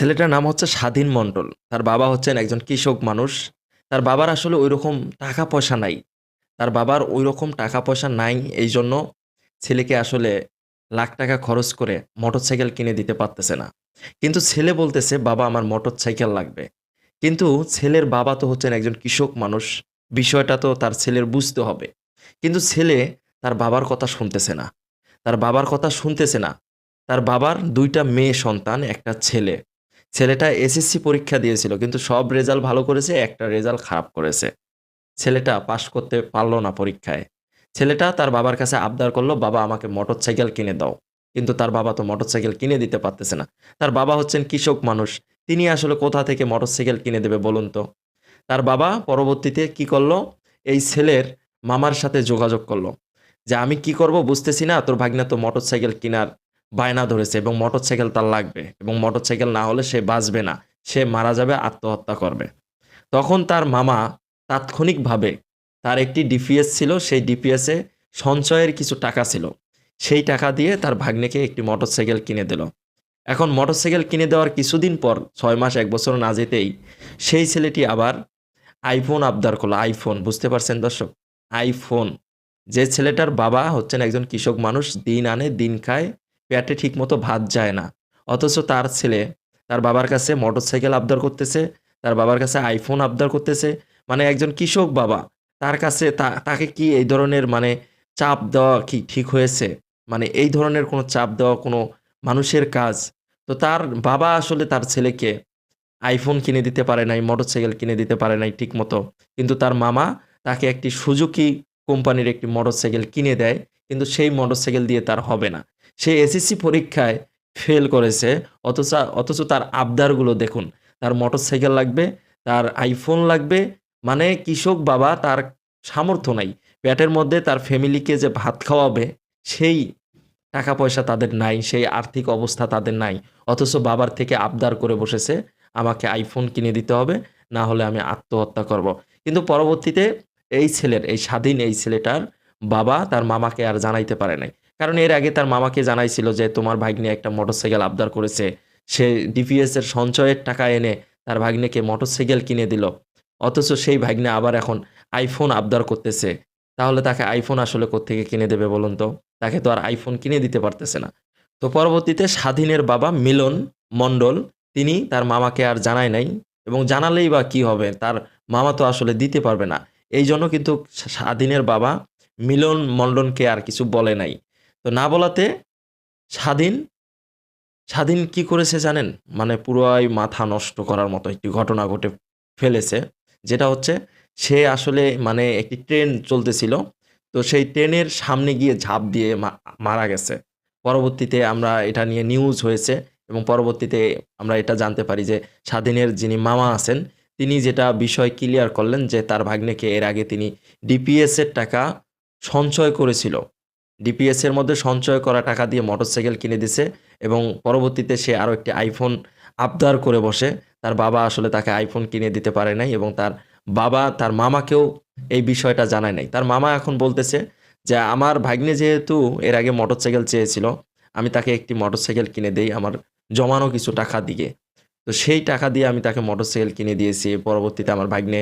ছেলেটার নাম হচ্ছে স্বাধীন মণ্ডল। তার বাবা হচ্ছেন একজন কৃষক মানুষ। তার বাবার আসলে ঐরকম টাকা পয়সা নাই। তার বাবার ঐরকম টাকা পয়সা নাই এই জন্য ছেলেকে আসলে লাখ টাকা খরচ করে মোটরসাইকেল কিনে দিতে পারতেছে না। কিন্তু ছেলে বলতেছে, "বাবা আমার মোটরসাইকেল লাগবে।" কিন্তু ছেলের বাবা তো হচ্ছেন একজন কৃষক মানুষ। বিষয়টা তো তার ছেলের বুঝতে হবে। কিন্তু ছেলে তার বাবার কথা শুনতেছে না। তার বাবার কথা শুনতেছে না। তার বাবার দুইটা মেয়ে সন্তান, একটা ছেলে। ছেলেটা এসএসসি পরীক্ষা দিয়েছিল। কিন্তু সব রেজাল্ট ভালো করেছে, একটা রেজাল্ট খারাপ করেছে। ছেলেটা পাশ করতে পারল না পরীক্ষায়। ছেলেটা তার বাবার কাছে আবদার করল "বাবা আমাকে মোটর সাইকেল কিনে দাও।" কিন্তু তার বাবা তো মোটর সাইকেল কিনে দিতে পারতেছে না। তার বাবা হচ্ছেন কৃষক মানুষ। তিনি আসলে কোথা থেকে মোটর সাইকেল কিনে দেবে বলুন তো? তার বাবা পরবর্তীতে কি করল এই ছেলের মামার সাথে যোগাযোগ করল যে, "আমি কি করব বুঝতেছি না। তোর ভাগ্না তো মোটর সাইকেল কিনার বায়না ধরেছে এবং মোটরসাইকেল তার লাগবে এবং মোটরসাইকেল না হলে সে বাঁচবে না। সে মারা যাবে, আত্মহত্যা করবে।" তখন তার মামা তাৎক্ষণিকভাবে তার একটি ডিপিএস ছিল। সেই ডিপিএসে সঞ্চয়ের কিছু টাকা ছিল। সেই টাকা দিয়ে তার ভাগ্নেকে একটি মোটরসাইকেল কিনে দিল। এখন মোটরসাইকেল কিনে দেওয়ার কিছুদিন পর ছয় মাস এক বছর না যেতেই সেই ছেলেটি আবার আইফোন আবদার করল। আইফোন বুঝতে পারছেন দর্শক? আইফোন। যে ছেলেটার বাবা হচ্ছেন একজন কৃষক মানুষ। দিন আনে দিন খায়। পেটে ঠিকমতো ভাত যায় না। অথচ তার ছেলে তার বাবার কাছে মোটরসাইকেল আবদার করতেছে। তার বাবার কাছে আইফোন আবদার করতেছে। মানে একজন কৃষক বাবা। তার কাছে তাকে কি এই ধরনের মানে চাপ দেওয়া কি ঠিক হয়েছে? মানে এই ধরনের কোনো চাপ দেওয়া কোনো মানুষের কাজ? তো তার বাবা আসলে তার ছেলেকে আইফোন কিনে দিতে পারে নাই, মোটরসাইকেল কিনে দিতে পারে নাই ঠিকমতো। কিন্তু তার মামা তাকে একটি সুজুকি কোম্পানির একটি মোটরসাইকেল কিনে দেয়। কিন্তু সেই মোটরসাইকেল দিয়ে তার হবে না। সে এসএসসি পরীক্ষায় ফেল করেছে। অথচ অথচ তার আবদারগুলো দেখুন। তার মোটরসাইকেল লাগবে, তার আইফোন লাগবে। মানে কৃষক বাবা তার সামর্থ্য নাই। পেটের মধ্যে তার ফ্যামিলিকে যে ভাত খাওয়াবে সেই টাকা পয়সা তাদের নাই। সেই আর্থিক অবস্থা তাদের নাই। অথচ বাবার থেকে আবদার করে বসেছে, "আমাকে আইফোন কিনে দিতে হবে। না হলে আমি আত্মহত্যা করব।" কিন্তু পরবর্তীতে এই ছেলের, এই স্বাধীন এই ছেলেটার বাবা তার মামাকে আর জানাইতে পারে নাই। কারণ এর আগে তার মামাকে জানাইছিল যে, "তোমার ভাগ্নে একটা মোটরসাইকেল আবদার করেছে।" সে ডিপিএস এর সঞ্চয়ের টাকা এনে তার ভাগ্নেকে মোটরসাইকেল কিনে দিল। অথচ সেই ভাগ্নে আবার এখন আইফোন আবদার করতেছে। তাহলে তাকে আইফোন আসলে কোত্থেকে কিনে দেবে বলুন তো? তাকে তো আর আইফোন কিনে দিতে পারতেছে না। তো পরবর্তীতে স্বাধীনের বাবা মিলন মণ্ডল তিনি তার মামাকে আর জানায় নাই এবং জানালেই বা কি হবে? তার মামা তো আসলে দিতে পারবে না। এই জন্য কিন্তু স্বাধীনের বাবা মিলন মণ্ডলকে আর কিছু বলে নাই। তো না বলাতে স্বাধীন স্বাধীন কি করেছে জানেন? মানে পুরোই মাথা নষ্ট করার মতো একটি ঘটনা ঘটে ফেলেছে। যেটা হচ্ছে সে আসলে মানে একটি ট্রেন চলতেছিল। তো সেই ট্রেনের সামনে গিয়ে ঝাঁপ দিয়ে মারা গেছে। পরবর্তীতে আমরা এটা নিয়ে নিউজ হয়েছে এবং পরবর্তীতে আমরা এটা জানতে পারি যে স্বাধীনের যিনি মামা আছেন, তিনি যেটা বিষয় ক্লিয়ার করলেন যে তার ভাগ্নেকে এর আগে তিনি ডিপিএসের টাকা সঞ্চয় করেছিল। ডিপিএস এর মধ্যে সঞ্চয় করা টাকা দিয়ে মোটরসাইকেল কিনে দিছে এবং পরবর্তীতে সে আরও একটি আইফোন আবদার করে বসে। তার বাবা আসলে তাকে আইফোন কিনে দিতে পারে নাই এবং তার বাবা তার মামাকেও এই বিষয়টা জানায় নাই। তার মামা এখন বলতেছে যে, "আমার ভাগ্নে যেহেতু এর আগে মোটরসাইকেল চেয়েছিল, আমি তাকে একটি মোটরসাইকেল কিনে দেই আমার জমানো কিছু টাকা দিয়ে। তো সেই টাকা দিয়ে আমি তাকে মোটরসাইকেল কিনে দিয়েছি। পরবর্তীতে আমার ভাগ্নে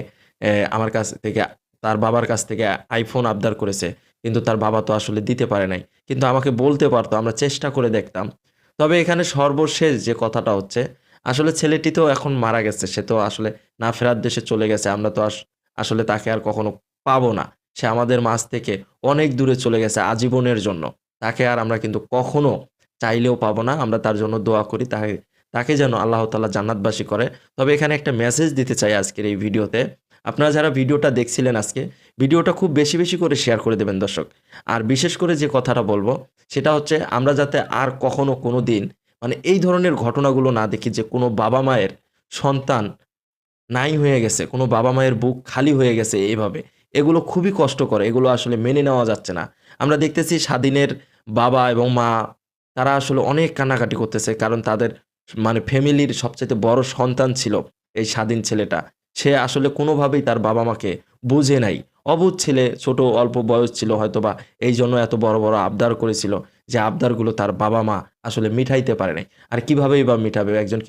আমার কাছ থেকে তার বাবার কাছ থেকে আইফোন আবদার করেছে। কিন্তু তার বাবা তো আসলে দিতে পারে নাই। কিন্তু আমাকে বলতে পারতো আমরা চেষ্টা করে দেখতাম।" তবে এখানে সর্বশেষ যে কথাটা হচ্ছে, আসলে ছেলেটি তো এখন মারা গেছে। সে তো আসলে না ফেরার দেশে চলে গেছে। আমরা তো আস আসলে তাকে আর কখনো পাবো না। সে আমাদের মাঝ থেকে অনেক দূরে চলে গেছে আজীবনের জন্য। তাকে আর আমরা কিন্তু কখনো চাইলেও পাবো না। আমরা তার জন্য দোয়া করি তাকে তাকে যেন আল্লাহ তাআলা জান্নাতবাসী করে। তবে এখানে একটা মেসেজ দিতে চাই আজকের এই ভিডিওতে। আপনারা যারা ভিডিওটা দেখছিলেন আজকে, ভিডিওটা খুব বেশি, বেশি করে শেয়ার করে দেবেন দর্শক। আর বিশেষ করে যে কথাটা বলব সেটা হচ্ছে আমরা যাতে আর কখনো কোনোদিন মানে এই ধরনের ঘটনাগুলো না দেখি যে কোনো বাবা-মায়ের সন্তান নাই হয়ে গেছে, কোনো বাবা-মায়ের বুক খালি হয়ে গেছে এভাবে। এগুলো খুবই কষ্টকর। এগুলো আসলে মেনে নেওয়া যাচ্ছে না। আমরা দেখতেছি স্বাধীনের বাবা এবং মা তারা আসলে অনেক কান্নাকাটি করতেছে। কারণ তাদের মানে ফ্যামিলির সবচেয়ে বড় সন্তান ছিল এই স্বাধীন ছেলেটা। সে আসলে কোনোভাবেই তার বাবা-মাকে বুঝে নাই। অবুধ ছেলে, ছোট অল্প বয়স ছিল হয়তো বা এই জন্য এত বড়, বড় আবদার করেছিল। যে আবদারগুলো তার বাবা-মা আসলে মিঠাইতে পারে নাই। আর কিভাবেই বা মিঠাবে একজন